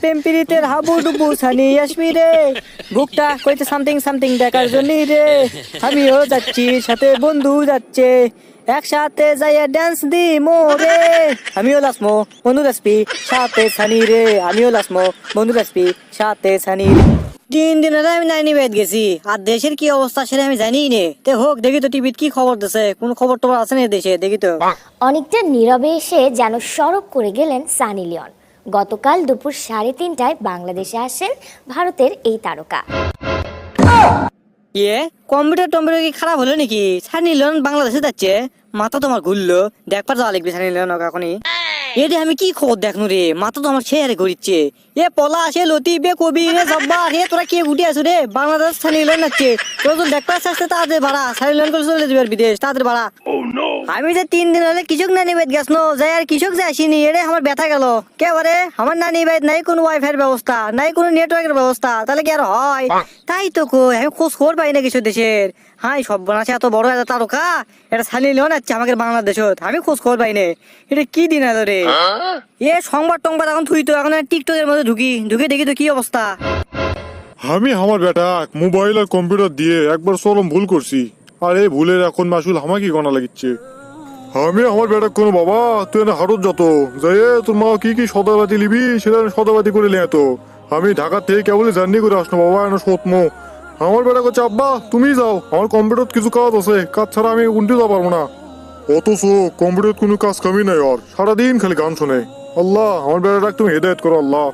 প্রেম হাবু ডুবু সানি আসবি রে। বুকটা কইতে সামথিং সামথিং দেখার জন্য রে। আমিও যাচ্ছি, সাথে বন্ধু যাচ্ছে। একসাথে যাইয়া ড্যান্স দি মোরে আমিও লাসমো, বন্ধু লাসপি, সাথে সানি রে। আমিও লাসমো, বন্ধু লাসপি, সাথে সানি রে। তিন দিন হলে আমি নাইনি বেদ গেছি। আর দেশের কি অবস্থা সেটা আমি জানি নে। তে হোক, দেখি তো টিভিত কি খবর দিছে। কোন খবর টবর আছে না দেশে, দেখি তো। অনেকটা নীরবে এসে যেন সরব করে গেলেন সানি লিওন। গতকাল দুপুর সাড়ে তিনটায় বাংলাদেশে আসেন ভারতের এই তারকা। ইয়ে কম্পিউটার টম্পিউটার কি খারাপ হলো নাকি? সানি লিওন বাংলাদেশে যাচ্ছে। মাথা তোমার ঘুরলো। দেখবার যাওয়া লাগবে সানি লিওন এখনই। আমি কি খবর দেখনু রে? মাথা তো আমার ছেড়ে ঘুরিচ্ছে এ পলা আসে লতি বে কবি রে জব্বা রে তোরা কে উঠে আছো রে? বাংলাদেশ সানি তোর তো দেখবার আসতে তাড়াতাড়ি ভাড়া সানি করে চলে যাবে বিদেশ তাড়াতাড়ি ভাড়া। আমি যে তিন দিন হলে কৃষক নানি বাইত গেছ নো যাই আর কৃষক যে আসিনি এরে আমার ব্যথা গেল। কে বারে আমার নানি বাইত নাই কোনো ওয়াইফাই ব্যবস্থা নাই কোনো নেটওয়ার্কের ব্যবস্থা তাহলে কি আর হয়? তাই তো কই আমি খোঁজ খবর পাই না কিছু দেশের হাই, সব বানাচ্ছে এত বড় এত তারকা। এটা ছানি লিও নাচ্ছে আমাদের বাংলাদেশত আমি খোঁজ খবর পাই না এটা কি দিন এলো রে? এ সংবাদ টংবাদ এখন থুই তো, এখন টিকটকের মধ্যে ঢুকি। ঢুকে দেখি তো কি অবস্থা। আমি আমার বেটা মোবাইল আর কম্পিউটার দিয়ে একবার চরম ভুল করছি। আর এই ভুলের এখন মাসুল আমাকে গণা লাগিচ্ছে। আমি আমার বেটা কোনো বাবা, তুই না হাটত যত। যাই তোর মা কি কি সদাবাতি লিবি, সেটা সদাবাতি করে নিয়ে তো আমি ঢাকা থেকে কেবল জার্নি করে আসনো বাবা, এনে সতমো আমার বেটা করছে আব্বা তুমি যাও। আমার কম্পিউটার কিছু কাজ আছে। কাজ ছাড়া আমি উন্টি যাওয়া পারব না। অথচ কম্পিউটার কোনো কাজ কামি নাই আর। সারাদিন খালি গান শোনে। আল্লাহ, আমার বেটাটা তুমি হেদায়ত করো, আল্লাহ।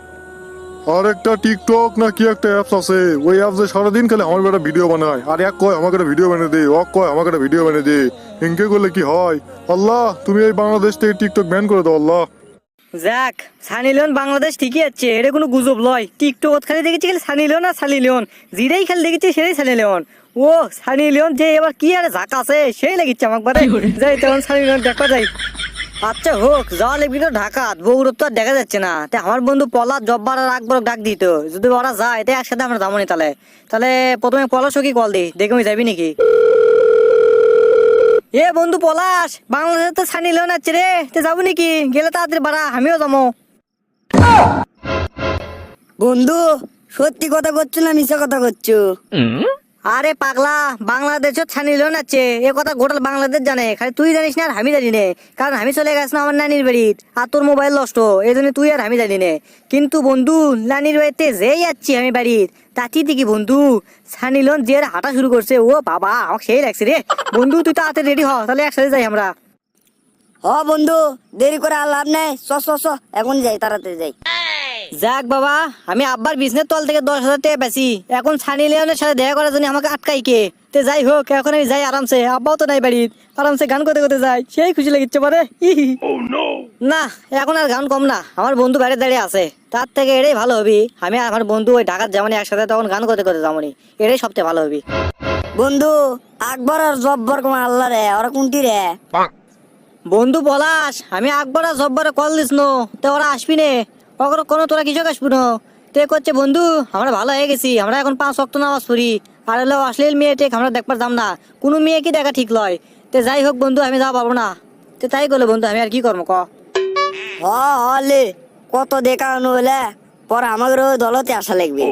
আর একটা টিকটক না কি একটা অ্যাপস আছে? ওই অ্যাপসে সারাদিন খালি আমার বেটা ভিডিও বানায়। আর এক কয়, আমাকে একটা ভিডিও বানিয়ে দে। অক কয়, আমাকে একটা ভিডিও বানিয়ে দে। হিংকে করলে কি হয়? আল্লাহ, তুমি এই বাংলাদেশ থেকে টিকটক ব্যান করে দাও, আল্লাহ। যাক সানি লিওন বাংলাদেশ ঠিকই আছে এটা কোনো গুজব লয়। টিকটক খালি দেখেছি খালি সানি লিওন আর সানি লিওন? যেটাই খালি দেখেছি সেটাই সানি লিওন। ও সানি লিওন যে এবার কি আর ঝাক আছে সেই লাগিচ্ছে আমাকে যাই তখন সানি লিওন দেখা যাই। আচ্ছা হোক যাওয়া লাগবি তো ঢাকাত বগুড়ত তো আর দেখা যাচ্ছে না। তা আমার বন্ধু পলাশ জব্বার আর আকবর ডাক দিত যদি ওরা যায় তাই একসাথে আমরা যাব তাহলে। তাহলে প্রথমে পলাশও কি কল দিই দেখে আমি যাবি নাকি? এ বন্ধু পলাশ, বাংলাদেশে তো ছানি লোন আছে রে, তে যাব নাকি? গেলে তাড়াতাড়ি বাড়া, আমিও যাব। বন্ধু, সত্যি কথা করছ না মিশা কথা করছ আরে পাগলা, বাংলাদেশও ছানিল আছে এ কথা গোটাল বাংলাদেশ জানে। খালি তুই জানিস না আর আমি জানি নে। কারণ আমি চলে গেছ না আমার নানির বাড়িত। আর তোর মোবাইল নষ্ট। এই জন্য তুই আর আমি জানি নে। কিন্তু বন্ধু, নানির বাড়িতে যেই যাচ্ছি আমি বাড়ির তাতি দেখি বন্ধু ছানিলন যে হাঁটা শুরু করছে। ও বাবা, আমাকে সেই লাগছে রে। বন্ধু, তুই তাড়াতাড়ি রেডি হ, তাহলে একসাথে যাই আমরা। হ বন্ধু, দেরি করে আর লাভ নেই। চ চ এখন যাই, তাড়াতাড়ি যাই। যাক বাবা আমি আব্বার বিজনেস তল থেকে দশ হাজার টাকা পেছি এখন সানি লিওনের সাথে দেখা করার জন্য আমাকে আটকাই কে? তে যাই হোক এখন আমি যাই আরামসে। আব্বাও তো নাই বাড়ির। আরামসে গান করতে করতে যাই। সেই খুশি লাগিচ্ছে পারে না এখন আর গান কম না। আমার বন্ধু বাইরে দাঁড়িয়ে আছে। তার থেকে এটাই ভালো হবি। আমি আর আমার বন্ধু ওই ঢাকার যেমন একসাথে তখন গান করতে করতে যাবনি এটাই সবচেয়ে ভালো হবি। বন্ধু আকবর আর জব্বর কুমার আল্লাহ রে ওরা কোনটি রে? বন্ধু পলাশ আমি আকবর আর জব্বরে কল দিস নো। তো ওরা আসবি নে। কখনো কোনো তোরা কিছু আসবি না তে করছে বন্ধু আমরা ভালো হয়ে গেছি আমরা এখন পাঁচ অক্ট নামাজ পড়ি। আর হলো অশ্লীল মেয়ে টেক আমরা দেখবার যাম না। কোনো মেয়ে কি দেখা ঠিক লয়? তে যাই হোক বন্ধু আমি যাওয়া পারব না। তে তাই করলে বন্ধু আমি আর কি করব ক? হ হলে কত দেখানো হলে পরে আমাদের ওই দলতে আসা লাগবে।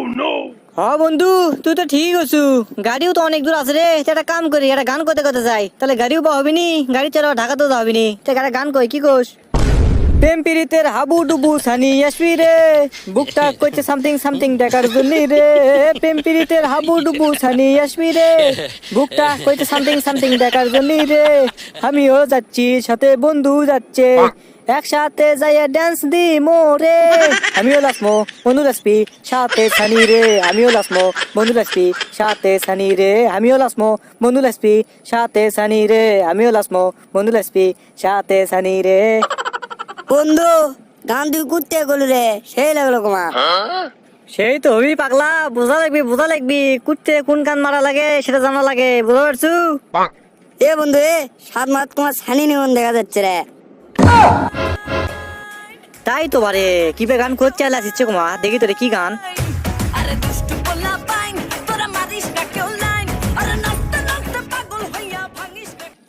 হ বন্ধু তুই তো ঠিক আছু। গাড়িও তো অনেক দূর আছে রে। তে একটা কাম করি একটা গান করতে করতে যাই। তাহলে গাড়িও পাওয়া হবি নি গাড়ি চালাও ঢাকাতেও যাওয়া হবি নি তে একটা গান কই কি কোস প্রেম পিরিতের হাবু ডুবু সানি আসবি রে। বুকটা কইছে সামথিং সামথিং দেখার জন্য রে। প্রেম পিরিতের হাবু ডুবু সানি আসবি রে। বুকটা কইছে সামথিং সামথিং দেখার জন্য রে। আমিও যাচ্ছি, সাথে বন্ধু যাচ্ছে। একসাথে যাইয়া ড্যান্স দি মোরে আমিও লাসমো, বন্ধু লাসপি সাথে সানি রে। আমিও লাসমো, বন্ধু লাসপি সাথে সানি রে। আমিও লাসমো, বন্ধু লাসপি সাথে সানি রে। আমিও লাসমো, বন্ধু লাসপি সাথে সানি রে। বন্ধু গান তুই কুত্তে গেল রে সেই লাগল কুমা সেই তো হবি পাগলা বোঝা লাগবি বোঝা লাগবি কুত্তে কোন কান মারা লাগে সেটা জানা লাগে বুঝা পারছু? এ বন্ধু এ সাত মাস তোমার ছানি নিমন দেখা যাচ্ছে রে। তাই তো বারে কি বে গান করছে আলা শিখছে কুমা দেখি তোরে কি গান।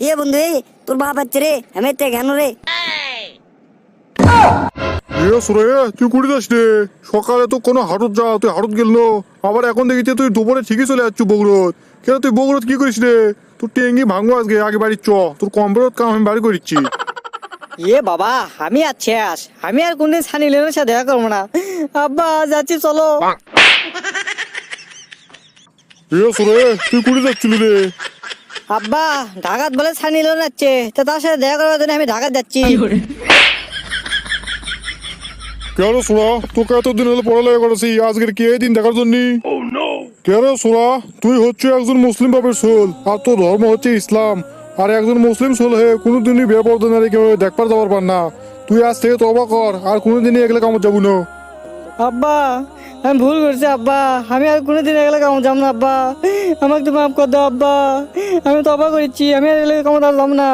এ বন্ধু এ তোর বাপ আছে রে আমি তে কেন রে? এ সুরে তুই কুড়ি যাস রে? সকালে তো কোনো হাটত যা তুই হাটত গেল আবার এখন দেখিতে তুই দুপুরে ঠিকই চলে যাচ্ছ বগুড়ত। কেন তুই বগুড়ত কি করিস রে? তোর টেঙ্গি ভাঙবো আজকে আগে বাড়ি চ। তোর কম্পিউটার কাম আমি বাড়ি করিচ্ছি। এ বাবা আমি আর শেষ আমি আর কোনদিন সানি লিওনের সাথে দেখা করব না। আব্বা যাচ্ছি চলো। এ সুরে তুই কুড়ি যাচ্ছিলি রে? আব্বা ঢাকাত বলে সানি যাচ্ছে তো তার সাথে দেখা করার জন্য আমি ঢাকাত যাচ্ছি। কেন সোরা তোকে এতদিন হলে পড়ালেখা করেছি আজকের কি এই দিন দেখার জন্য কেন সোরা তুই হচ্ছে একজন মুসলিম বাপের সোল আর তোর ধর্ম হচ্ছে ইসলাম আর একজন মুসলিম সোল হয়ে কোনোদিনই বেপরদা নারী কেউ দেখবার যাবার পার না তুই আজ থেকে তবা কর আর কোনোদিনই এগুলো কামত যাব না আব্বা আমি ভুল করছি আব্বা আমি আর কোনোদিন এগুলো কামো যাম না আব্বা আমাকে তো মাফ করে দাও আব্বা আমি তো অবাক করেছি আমি আর এগুলো কামো যাম না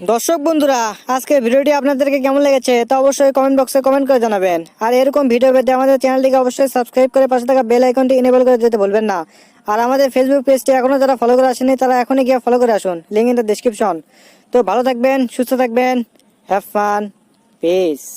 দর্শক বন্ধুরা, আজকে ভিডিওটি আপনাদেরকে কেমন লেগেছে তা অবশ্যই কমেন্ট বক্সে কমেন্ট করে জানাবেন। আর এরকম ভিডিও পেতে আমাদের চ্যানেলটিকে অবশ্যই সাবস্ক্রাইব করে পাশে থাকা বেল আইকনটি এনেবল করে দিতে ভুলবেন না। আর আমাদের ফেসবুক পেজটি এখনও যারা ফলো করে আসেনি তারা এখনই গিয়ে ফলো করে আসুন। লিঙ্ক ইন দ্য ডিসক্রিপশন তো ভালো থাকবেন, সুস্থ থাকবেন হ্যাভ ফান পিস